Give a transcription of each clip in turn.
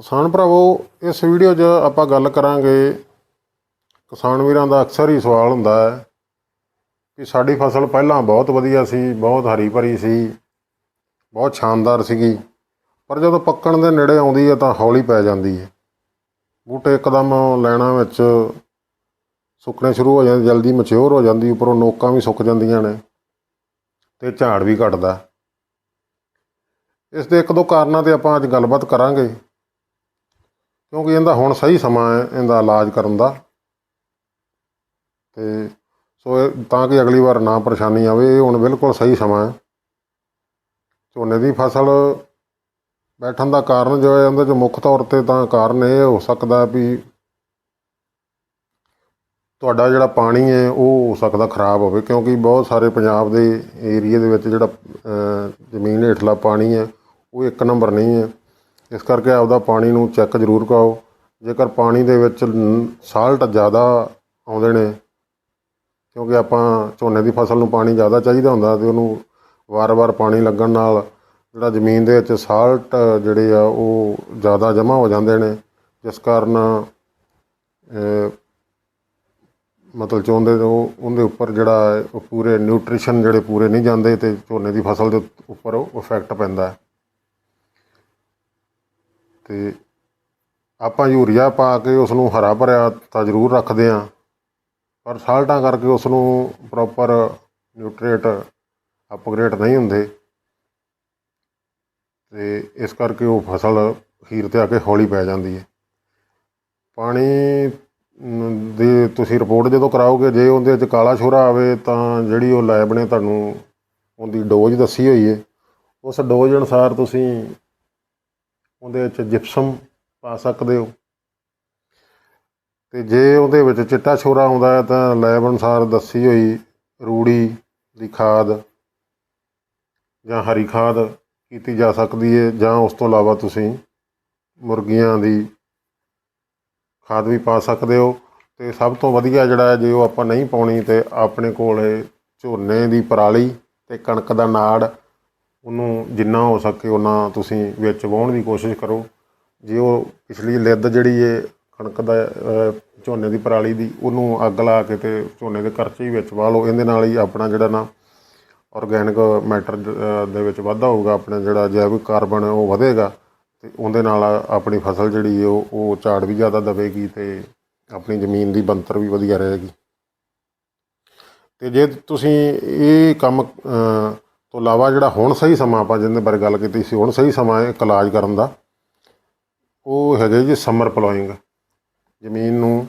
ਕਿਸਾਨ ਭਰਾਵੋ, ਇਸ ਵੀਡੀਓ 'ਚ ਆਪਾਂ ਗੱਲ ਕਰਾਂਗੇ ਕਿਸਾਨ ਵੀਰਾਂ ਦਾ ਅਕਸਰ ਹੀ ਸਵਾਲ ਹੁੰਦਾ ਹੈ ਕਿ ਸਾਡੀ ਫਸਲ ਪਹਿਲਾਂ ਬਹੁਤ ਵਧੀਆ ਸੀ, ਬਹੁਤ ਹਰੀ ਭਰੀ ਸੀ, ਬਹੁਤ ਸ਼ਾਨਦਾਰ ਸੀਗੀ, ਪਰ ਜਦੋਂ ਪੱਕਣ ਦੇ ਨੇੜੇ ਆਉਂਦੀ ਹੈ ਤਾਂ ਹੌਲੀ ਪੈ ਜਾਂਦੀ ਹੈ। ਬੂਟੇ ਇੱਕਦਮ ਲੈਣਾ ਵਿੱਚ ਸੁੱਕਣੇ ਸ਼ੁਰੂ ਹੋ ਜਾਂਦੇ, ਜਲਦੀ ਮਚਿਓਰ ਹੋ ਜਾਂਦੀ, ਉੱਪਰੋਂ ਨੋਕਾਂ ਵੀ ਸੁੱਕ ਜਾਂਦੀਆਂ ਨੇ ਤੇ ਝਾੜ ਵੀ ਘਟਦਾ। ਇਸ ਦੇ ਇੱਕ ਦੋ ਕਾਰਨਾਂ ਤੇ ਆਪਾਂ ਅੱਜ ਗੱਲਬਾਤ ਕਰਾਂਗੇ। ਕਿਉਂਕਿ ਇਹਦਾ ਹੁਣ ਸਹੀ ਸਮਾਂ ਹੈ, ਇਹਦਾ ਇਲਾਜ ਕਰਨ ਦਾ। ਤੇ ਸੋ ਇਹ ਤਾਂ ਕਿ ਅਗਲੀ ਵਾਰ ਨਾ ਪਰੇਸ਼ਾਨੀ ਆਵੇ, ਇਹ ਹੁਣ ਬਿਲਕੁਲ ਸਹੀ ਸਮਾਂ ਹੈ। ਝੋਨੇ ਦੀ ਫਸਲ ਬੈਠਣ ਦਾ ਕਾਰਨ ਜੋ ਹੈ ਉਹਦੇ ਚ ਮੁੱਖ ਤੌਰ ਤੇ ਤਾਂ ਕਾਰਨ ਇਹ ਹੋ ਸਕਦਾ ਵੀ ਤੁਹਾਡਾ ਜਿਹੜਾ ਪਾਣੀ ਹੈ, ਉਹ ਹੋ ਸਕਦਾ ਖਰਾਬ ਹੋਵੇ, ਕਿਉਂਕਿ ਬਹੁਤ ਸਾਰੇ ਪੰਜਾਬ ਦੇ ਏਰੀਏ ਦੇ ਵਿੱਚ ਜਿਹੜਾ ਜ਼ਮੀਨ ਹੇਠਲਾ ਪਾਣੀ ਹੈ, ਉਹ ਇੱਕ ਨੰਬਰ ਨਹੀਂ ਹੈ। ਇਸ ਕਰਕੇ ਆਪਦਾ ਪਾਣੀ ਨੂੰ ਚੈੱਕ ਜ਼ਰੂਰ ਕਰਾਓ। ਜੇਕਰ ਪਾਣੀ ਦੇ ਵਿੱਚ ਸਾਲਟ ਜ਼ਿਆਦਾ ਆਉਂਦੇ ਨੇ, ਕਿਉਂਕਿ ਆਪਾਂ ਝੋਨੇ ਦੀ ਫਸਲ ਨੂੰ ਪਾਣੀ ਜ਼ਿਆਦਾ ਚਾਹੀਦਾ ਹੁੰਦਾ ਤੇ ਉਹਨੂੰ ਵਾਰ-ਵਾਰ ਪਾਣੀ ਲੱਗਣ ਨਾਲ ਜਿਹੜਾ ਜ਼ਮੀਨ ਦੇ ਵਿੱਚ ਸਾਲਟ ਜਿਹੜੇ ਆ ਉਹ ਜ਼ਿਆਦਾ ਜਮ੍ਹਾਂ ਹੋ ਜਾਂਦੇ ਨੇ। ਜਿਸ ਕਾਰਨ ਮਤਲਬ ਚਾਹੁੰਦੇ ਉਹ ਉਹਦੇ ਉੱਪਰ ਜਿਹੜਾ ਹੈ ਉਹ ਪੂਰੇ ਨਿਊਟ੍ਰੀਸ਼ਨ ਜਿਹੜੇ ਪੂਰੇ ਨਹੀਂ ਜਾਂਦੇ ਤੇ ਝੋਨੇ ਦੀ ਫਸਲ ਦੇ ਉੱਪਰ ਉਹ ਇਫੈਕਟ ਪੈਂਦਾ ਹੈ। ਤੇ ਆਪਾਂ ਯੂਰੀਆ ਪਾ ਕੇ ਉਸ ਨੂੰ ਹਰਾ ਭਰਿਆ ਤਾਂ ਜ਼ਰੂਰ ਰੱਖਦੇ ਹਾਂ। ਪਰ ਸਾਲਟਾਂ ਕਰਕੇ ਉਸ ਨੂੰ ਪ੍ਰੋਪਰ ਨਿਊਟ੍ਰੀਟ ਅਪਗ੍ਰੇਡ ਨਹੀਂ ਹੁੰਦੇ। ਅਤੇ ਇਸ ਕਰਕੇ ਉਹ ਫਸਲ ਅਖੀਰ ਤੇ ਆ ਕੇ ਹੌਲੀ ਪੈ ਜਾਂਦੀ ਹੈ। ਪਾਣੀ ਦੀ ਤੁਸੀਂ ਰਿਪੋਰਟ ਜਦੋਂ ਕਰਾਓਗੇ, ਜੇ ਉਹਦੇ ਵਿੱਚ ਕਾਲਾ ਛੋਰਾ ਆਵੇ ਤਾਂ ਜਿਹੜੀ ਉਹ ਲੈਬ ਨੇ ਤੁਹਾਨੂੰ ਉਹਦੀ ਡੋਜ਼ ਦੱਸੀ ਹੋਈ ਹੈ। ਉਸ ਡੋਜ਼ ਅਨੁਸਾਰ ਤੁਸੀਂ ਉਹਦੇ ਵਿੱਚ ਜਿਪਸਮ ਪਾ ਸਕਦੇ ਹੋ। ਤੇ ਜੇ ਉਹਦੇ ਵਿੱਚ ਚਿੱਟਾ ਛੋਰਾ ਆਉਂਦਾ ਹੈ ਤਾਂ ਲੈਬ ਅਨੁਸਾਰ ਦੱਸੀ ਹੋਈ ਰੂੜੀ ਦੀ ਖਾਦ ਜਾਂ ਹਰੀ ਖਾਦ ਕੀਤੀ ਜਾ ਸਕਦੀ ਹੈ ਜਾਂ ਉਸ ਤੋਂ ਇਲਾਵਾ ਤੁਸੀਂ ਮੁਰਗੀਆਂ ਦੀ ਖਾਦ ਵੀ ਪਾ ਸਕਦੇ ਹੋ। ਤੇ ਸਭ ਤੋਂ ਵਧੀਆ ਜਿਹੜਾ ਜੇ ਉਹ ਆਪਾਂ ਨਹੀਂ ਪਾਉਣੀ ਤੇ ਆਪਣੇ ਕੋਲ ਝੋਨੇ ਦੀ ਪਰਾਲੀ ਤੇ ਕਣਕ ਦਾ ਨਾੜ ਉਹਨੂੰ ਜਿੰਨਾ ਹੋ ਸਕੇ ਉਹਨਾਂ ਤੁਸੀਂ ਵਿੱਚ ਵਾਹੁਣ ਦੀ ਕੋਸ਼ਿਸ਼ ਕਰੋ। ਜੇ ਉਹ ਪਿਛਲੀ ਲਿੱਦ ਜਿਹੜੀ ਹੈ ਕਣਕ ਦਾ ਝੋਨੇ ਦੀ ਪਰਾਲੀ ਦੀ, ਉਹਨੂੰ ਅੱਗ ਲਾ ਕੇ ਅਤੇ ਝੋਨੇ ਦੇ ਕਰਚੇ ਹੀ ਵਿੱਚ ਵਾਹ ਲਓ। ਇਹਦੇ ਨਾਲ ਹੀ ਆਪਣਾ ਜਿਹੜਾ ਨਾ ਔਰਗੈਨਿਕ ਮੈਟਰ ਦੇ ਵਿੱਚ ਵਾਧਾ ਹੋਊਗਾ। ਆਪਣਾ ਜਿਹੜਾ ਜੈਵਿਕ ਕਾਰਬਨ ਉਹ ਵਧੇਗਾ ਅਤੇ ਉਹਦੇ ਨਾਲ ਆਪਣੀ ਫਸਲ ਜਿਹੜੀ ਹੈ ਉਹ ਉਹ ਝਾੜ ਵੀ ਜ਼ਿਆਦਾ ਦੇਵੇਗੀ ਅਤੇ ਆਪਣੀ ਜ਼ਮੀਨ ਦੀ ਬਣਤਰ ਵੀ ਵਧੀਆ ਰਹੇਗੀ। ਅਤੇ ਜੇ ਤੁਸੀਂ ਇਹ ਕੰਮ ਤੋਂ ਇਲਾਵਾ ਜਿਹੜਾ ਹੁਣ ਸਹੀ ਸਮਾਂ ਆਪਾਂ ਜਿਹਦੇ ਬਾਰੇ ਗੱਲ ਕੀਤੀ ਸੀ, ਹੁਣ ਸਹੀ ਸਮਾਂ ਹੈ ਇੱਕ ਇਲਾਜ ਕਰਨ ਦਾ, ਉਹ ਹੈਗੇ ਜੀ ਸਮਰ ਪਲੋਇੰਗ ਜ਼ਮੀਨ ਨੂੰ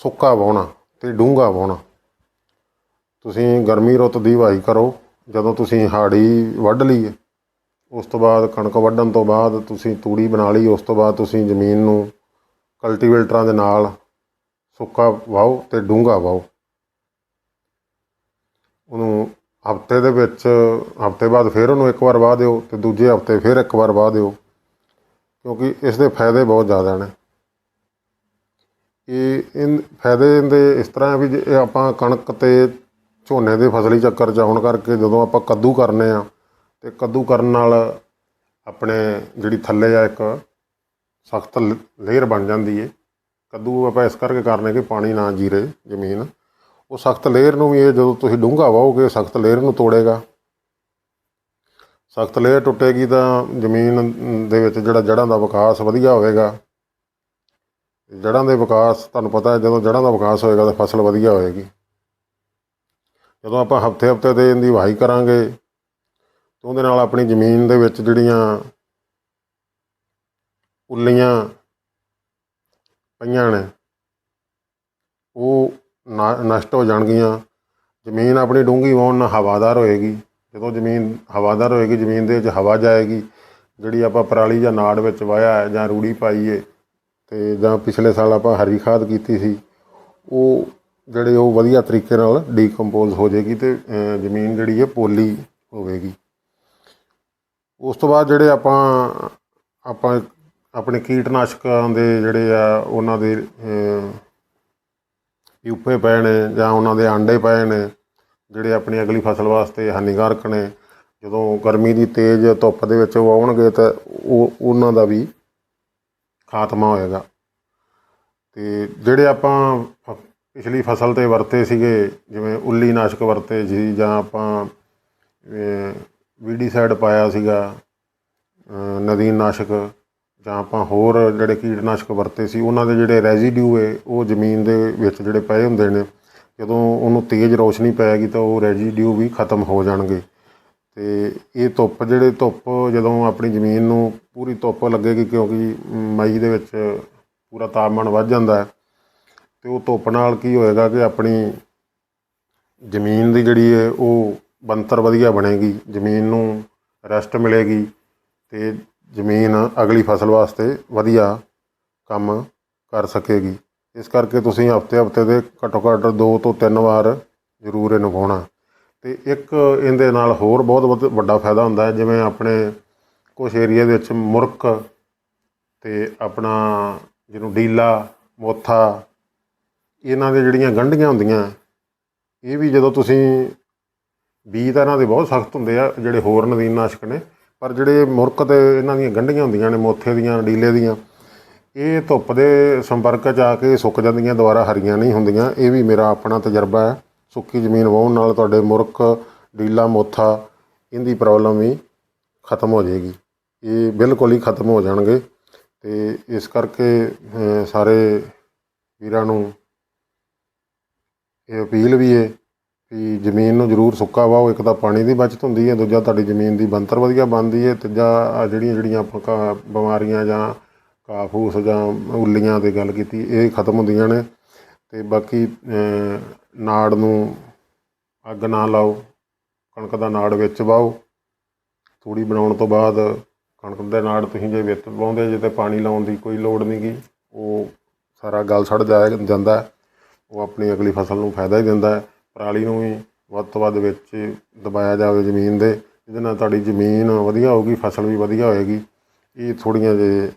ਸੁੱਕਾ ਵਾਹੁਣਾ ਤੇ ਡੂੰਘਾ ਵਾਹੁਣਾ। ਤੁਸੀਂ ਗਰਮੀ ਰੁੱਤ ਦੀ ਵਾਹੀ ਕਰੋ, ਜਦੋਂ ਤੁਸੀਂ ਹਾੜੀ ਵੱਢ ਲਈ ਉਸ ਤੋਂ ਬਾਅਦ ਕਣਕ ਵੱਢਣ ਤੋਂ ਬਾਅਦ ਤੁਸੀਂ ਤੂੜੀ ਬਣਾ ਲਈ, ਉਸ ਤੋਂ ਬਾਅਦ ਤੁਸੀਂ ਜ਼ਮੀਨ ਨੂੰ ਕਲਟੀਵੇਟਰਾਂ ਦੇ ਨਾਲ ਸੁੱਕਾ ਵਾਹੋ ਤੇ ਡੂੰਘਾ ਵਾਹੋ। ਉਹਨੂੰ ਹਫ਼ਤੇ ਦੇ ਵਿੱਚ, ਹਫ਼ਤੇ ਬਾਅਦ ਫਿਰ ਉਹਨੂੰ ਇੱਕ ਵਾਰ ਵਾਹ ਦਿਓ ਤੇ ਦੂਜੇ ਹਫ਼ਤੇ ਫਿਰ ਇੱਕ ਵਾਰ ਵਾਹ ਦਿਓ, ਕਿਉਂਕਿ ਇਸ ਦੇ ਫਾਇਦੇ ਬਹੁਤ ਜ਼ਿਆਦਾ ਨੇ। ਇਹ, ਇਨ, ਫਾਇਦੇ ਇਹਦੇ ਇਸ ਤਰ੍ਹਾਂ ਹੈ ਵੀ ਜੇ ਆਪਾਂ ਕਣਕ ਤੇ ਝੋਨੇ ਦੇ ਫਸਲੀ ਚੱਕਰ ਚ ਆਉਣ ਕਰਕੇ ਜਦੋਂ ਆਪਾਂ ਕੱਦੂ ਕਰਨੇ ਆ, ਤੇ ਕੱਦੂ ਕਰਨ ਨਾਲ ਆਪਣੇ ਜਿਹੜੀ ਥੱਲੇ ਆ ਇੱਕ ਸਖਤ ਲੇਅਰ ਬਣ ਜਾਂਦੀ ਹੈ ਕੱਦੂ ਆਪਾਂ ਇਸ ਕਰਕੇ ਕਰਨੇ ਕਿ ਪਾਣੀ ਨਾ ਜੀਰੇ ਜ਼ਮੀਨ। ਉਹ ਸਖਤ ਲੇਅਰ ਨੂੰ ਵੀ ਇਹ ਜਦੋਂ ਤੁਸੀਂ ਡੂੰਘਾ ਵਾਹੋਗੇ, ਸਖਤ ਲੇਅਰ ਨੂੰ ਤੋੜੇਗਾ। ਸਖਤ ਲੇਅਰ ਟੁੱਟੇਗੀ ਤਾਂ ਜ਼ਮੀਨ ਦੇ ਵਿੱਚ ਜਿਹੜਾ ਜੜ੍ਹਾਂ ਦਾ ਵਿਕਾਸ ਵਧੀਆ ਹੋਵੇਗਾ। ਜੜ੍ਹਾਂ ਦੇ ਵਿਕਾਸ, ਤੁਹਾਨੂੰ ਪਤਾ ਹੈ, ਜਦੋਂ ਜੜ੍ਹਾਂ ਦਾ ਵਿਕਾਸ ਹੋਏਗਾ ਤਾਂ ਫਸਲ ਵਧੀਆ ਹੋਏਗੀ। ਜਦੋਂ ਆਪਾਂ ਹਫ਼ਤੇ ਹਫ਼ਤੇ ਤੇ ਇਹਦੀ ਵਾਹੀ ਕਰਾਂਗੇ, ਤਾਂ ਉਹਦੇ ਨਾਲ ਆਪਣੀ ਜ਼ਮੀਨ ਦੇ ਵਿੱਚ ਜਿਹੜੀਆਂ ਉੱਲੀਆਂ ਪਈਆਂ ਨੇ, ਉਹ ਨਸ਼ਟ ਹੋ ਜਾਣਗੀਆਂ। ਜ਼ਮੀਨ ਆਪਣੀ ਡੂੰਘੀ ਹੋਣ ਨਾਲ ਹਵਾਦਾਰ ਹੋਏਗੀ। ਜਦੋਂ ਜ਼ਮੀਨ ਹਵਾਦਾਰ ਹੋਏਗੀ, ਜ਼ਮੀਨ ਦੇ ਵਿੱਚ ਹਵਾ ਜਾਏਗੀ, ਜਿਹੜੀ ਆਪਾਂ ਪਰਾਲੀ ਜਾਂ ਨਾੜ ਵਿੱਚ ਵਾਇਆ ਹੈ ਜਾਂ ਰੂੜੀ ਪਾਈ ਹੈ ਤੇ ਜਾਂ ਪਿਛਲੇ ਸਾਲ ਆਪਾਂ ਹਰੀ ਖਾਦ ਕੀਤੀ ਸੀ, ਉਹ ਜਿਹੜੇ ਉਹ ਵਧੀਆ ਤਰੀਕੇ ਨਾਲ ਡੀਕੰਪੋਜ਼ ਹੋ ਜਾਏਗੀ ਅਤੇ ਜ਼ਮੀਨ ਜਿਹੜੀ ਹੈ ਪੋਲੀ ਹੋਵੇਗੀ। ਉਸ ਤੋਂ ਬਾਅਦ ਜਿਹੜੇ ਆਪਾਂ ਆਪਾਂ ਆਪਣੇ ਕੀਟਨਾਸ਼ਕਾਂ ਦੇ ਜਿਹੜੇ ਆ, ਉਹਨਾਂ ਦੇ ਪਿਊਪੇ ਪਏ ਨੇ ਜਾਂ ਉਹਨਾਂ ਦੇ ਆਂਡੇ ਪਏ ਨੇ ਜਿਹੜੇ ਆਪਣੀ ਅਗਲੀ ਫਸਲ ਵਾਸਤੇ ਹਾਨੀਕਾਰਕ ਨੇ। ਜਦੋਂ ਗਰਮੀ ਦੀ ਤੇਜ਼ ਧੁੱਪ ਦੇ ਵਿੱਚ ਉਹ ਆਉਣਗੇ ਤਾਂ ਉਹ ਉਹਨਾਂ ਦਾ ਵੀ ਖਾਤਮਾ ਹੋਏਗਾ। ਤੇ ਜਿਹੜੇ ਆਪਾਂ ਫ- ਪਿਛਲੀ ਫਸਲ ਤੇ ਵਰਤੇ ਸੀਗੇ ਜਿਵੇਂ ਉੱਲੀ ਨਾਸ਼ਕ ਵਰਤੇ ਸੀ ਜਾਂ ਆਪਾਂ ਵੀਡੀਸਾਈਡ ਪਾਇਆ ਸੀਗਾ ਅ, ਨਦੀਨ ਨਾਸ਼ਕ ਜਾਂ ਆਪਾਂ ਹੋਰ ਜਿਹੜੇ ਕੀਟਨਾਸ਼ਕ ਵਰਤੇ ਸੀ, ਉਹਨਾਂ ਦੇ ਜਿਹੜੇ ਰੈਜ਼ੀਡਿਊ ਹੈ ਉਹ ਜ਼ਮੀਨ ਦੇ ਵਿੱਚ ਜਿਹੜੇ ਪਏ ਹੁੰਦੇ ਨੇ, ਜਦੋਂ ਉਹਨੂੰ ਤੇਜ਼ ਰੋਸ਼ਨੀ ਪਏਗੀ ਤਾਂ ਉਹ ਰੈਜ਼ੀਡਿਊ ਵੀ ਖਤਮ ਹੋ ਜਾਣਗੇ। ਤੇ ਇਹ ਧੁੱਪ, ਜਿਹੜੇ ਧੁੱਪ ਜਦੋਂ ਆਪਣੀ ਜ਼ਮੀਨ ਨੂੰ ਪੂਰੀ ਧੁੱਪ ਲੱਗੇਗੀ, ਕਿਉਂਕਿ ਮਈ ਦੇ ਵਿੱਚ ਪੂਰਾ ਤਾਪਮਾਨ ਵੱਧ ਜਾਂਦਾ ਹੈ, ਤੇ ਉਹ ਧੁੱਪ ਨਾਲ ਕੀ ਹੋਏਗਾ ਕਿ ਆਪਣੀ ਜ਼ਮੀਨ ਦੀ ਜਿਹੜੀ ਹੈ ਉਹ ਬਣਤਰ ਵਧੀਆ ਬਣੇਗੀ, ਜ਼ਮੀਨ ਨੂੰ ਰੈਸਟ ਮਿਲੇਗੀ, ਤੇ ਜ਼ਮੀਨ ਅਗਲੀ ਫਸਲ ਵਾਸਤੇ ਵਧੀਆ ਕੰਮ ਕਰ ਸਕੇਗੀ। ਇਸ ਕਰਕੇ ਤੁਸੀਂ ਹਫ਼ਤੇ ਹਫ਼ਤੇ ਦੇ ਘੱਟੋ ਘੱਟ ਦੋ ਤੋਂ ਤਿੰਨ ਵਾਰ ਜ਼ਰੂਰ ਇਹਨੂੰ ਵਾਹੁਣਾ ਅਤੇ ਇੱਕ ਇਹਦੇ ਨਾਲ ਹੋਰ ਬਹੁਤ ਵਧ- ਵੱਡਾ ਫਾਇਦਾ ਹੁੰਦਾ ਹੈ, ਜਿਵੇਂ ਆਪਣੇ ਕੁਝ ਏਰੀਆ ਦੇ ਵਿੱਚ ਮੁਰਕ ਅਤੇ ਆਪਣਾ ਜਿਹਨੂੰ ਡੀਲਾ, ਮੋਥਾ, ਇਹਨਾਂ ਦੇ ਜਿਹੜੀਆਂ ਗੰਢੀਆਂ ਹੁੰਦੀਆਂ, ਇਹ ਵੀ ਜਦੋਂ ਤੁਸੀਂ ਬੀਜ ਤਾਂ ਇਹਨਾਂ ਦੇ ਬਹੁਤ ਸਖਤ ਹੁੰਦੇ ਆ, ਜਿਹੜੇ ਹੋਰ ਨਦੀਨਨਾਸ਼ਕ ਨੇ ਪਰ ਜਿਹੜੇ ਮੁਰਕ ਤੇ ਇਹਨਾਂ ਦੀਆਂ ਗੰਢੀਆਂ ਹੁੰਦੀਆਂ ਨੇ, ਮੋਥੇ ਦੀਆਂ, ਡੀਲੇ ਦੀਆਂ, ਇਹ ਧੁੱਪ ਦੇ ਸੰਪਰਕ 'ਚ ਆ ਕੇ ਸੁੱਕ ਜਾਂਦੀਆਂ, ਦੁਬਾਰਾ ਹਰੀਆਂ ਨਹੀਂ ਹੁੰਦੀਆਂ। ਇਹ ਵੀ ਮੇਰਾ ਆਪਣਾ ਤਜਰਬਾ ਹੈ। ਸੁੱਕੀ ਜ਼ਮੀਨ ਵਾਹਣ ਨਾਲ ਤੁਹਾਡੇ ਮੁਰਕ ਡੀਲਾ, ਮੋਥਾ, ਇਹਦੀ ਪ੍ਰੋਬਲਮ ਵੀ ਖਤਮ ਹੋ ਜਾਏਗੀ। ਇਹ ਬਿਲਕੁਲ ਹੀ ਖਤਮ ਹੋ ਜਾਣਗੇ। ਤੇ ਇਸ ਕਰਕੇ ਸਾਰੇ ਵੀਰਾਂ ਨੂੰ ਇਹ ਅਪੀਲ ਵੀ ਹੈ ਵੀ ਜ਼ਮੀਨ ਨੂੰ ਜ਼ਰੂਰ ਸੁੱਕਾ ਵਾਓ, ਇੱਕ ਤਾਂ ਪਾਣੀ ਦੀ ਬਚਤ ਹੁੰਦੀ ਹੈ, ਦੂਜਾ ਤੁਹਾਡੀ ਜ਼ਮੀਨ ਦੀ ਬਣਤਰ ਵਧੀਆ ਬਣਦੀ ਹੈ, ਤੀਜਾ ਆਹ ਜਿਹੜੀਆਂ ਜਿਹੜੀਆਂ ਆਪਾਂ ਘਾਹ ਬਿਮਾਰੀਆਂ ਜਾਂ ਕਾਫੂਸ ਜਾਂ ਉੱਲੀਆਂ ਦੀ ਗੱਲ ਕੀਤੀ, ਇਹ ਖਤਮ ਹੁੰਦੀਆਂ ਨੇ। ਅਤੇ ਬਾਕੀ ਨਾੜ ਨੂੰ ਅੱਗ ਨਾ ਲਾਓ, ਕਣਕ ਦਾ ਨਾੜ ਵਿੱਚ ਵਾਓ। ਤੂੜੀ ਬਣਾਉਣ ਤੋਂ ਬਾਅਦ ਕਣਕ ਦੇ ਨਾੜ ਤੁਸੀਂ ਜੇ ਵਿੱਚ ਪਾਉਂਦੇ ਜੇ ਤੇ ਪਾਣੀ ਲਾਉਣ ਦੀ ਕੋਈ ਲੋੜ ਨਹੀਂ ਗੀ, ਉਹ ਸਾਰਾ ਗਲ ਸੜ ਜਾਇਆ ਜਾਂਦਾ ਉਹ ਆਪਣੀ ਅਗਲੀ ਫਸਲ ਨੂੰ ਫਾਇਦਾ ਹੀ ਦਿੰਦਾ ਹੈ। ਪਰਾਲੀ ਨੂੰ ਵੀ ਵੱਧ ਤੋਂ ਵੱਧ ਵਿੱਚ ਦਬਾਇਆ ਜਾਵੇ ਜ਼ਮੀਨ ਦੇ, ਇਹਦੇ ਨਾਲ ਤੁਹਾਡੀ ਜ਼ਮੀਨ ਵਧੀਆ ਹੋਊਗੀ, ਫਸਲ ਵੀ ਵਧੀਆ ਹੋਏਗੀ। ਇਹ ਥੋੜ੍ਹੀਆਂ ਜੇ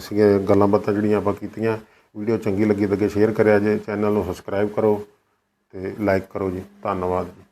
ਸੀਗੇ ਗੱਲਾਂ ਬਾਤਾਂ ਜਿਹੜੀਆਂ ਆਪਾਂ ਕੀਤੀਆਂ। ਵੀਡੀਓ ਚੰਗੀ ਲੱਗੀ ਤਾਂ ਅੱਗੇ ਸ਼ੇਅਰ ਕਰਿਆ ਜੇ, ਚੈਨਲ ਨੂੰ ਸਬਸਕ੍ਰਾਈਬ ਕਰੋ ਅਤੇ ਲਾਈਕ ਕਰੋ ਜੀ। ਧੰਨਵਾਦ ਜੀ।